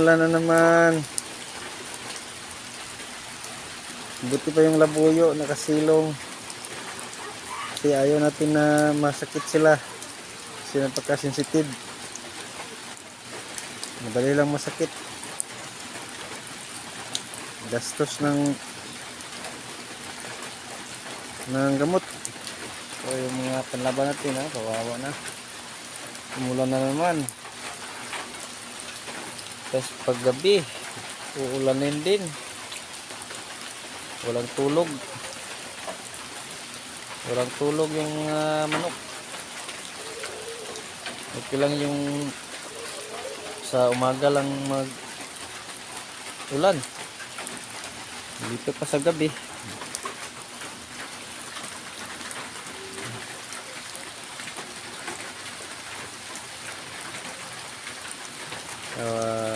umulan na naman. Buti pa yung labuyo, nakasilong. Kasi ayaw natin na masakit sila. Kasi napaka-sensitive. Madali lang masakit. Gastos ng ng gamot. So yung mga panlaban natin ha, kawawa na. Umulan na naman. Tapos paggabi, uulanin din. Walang tulog. Walang tulog yung uh, manok. Okay lang yung sa umaga lang mag ulan. Dito pa sa gabi. Uh,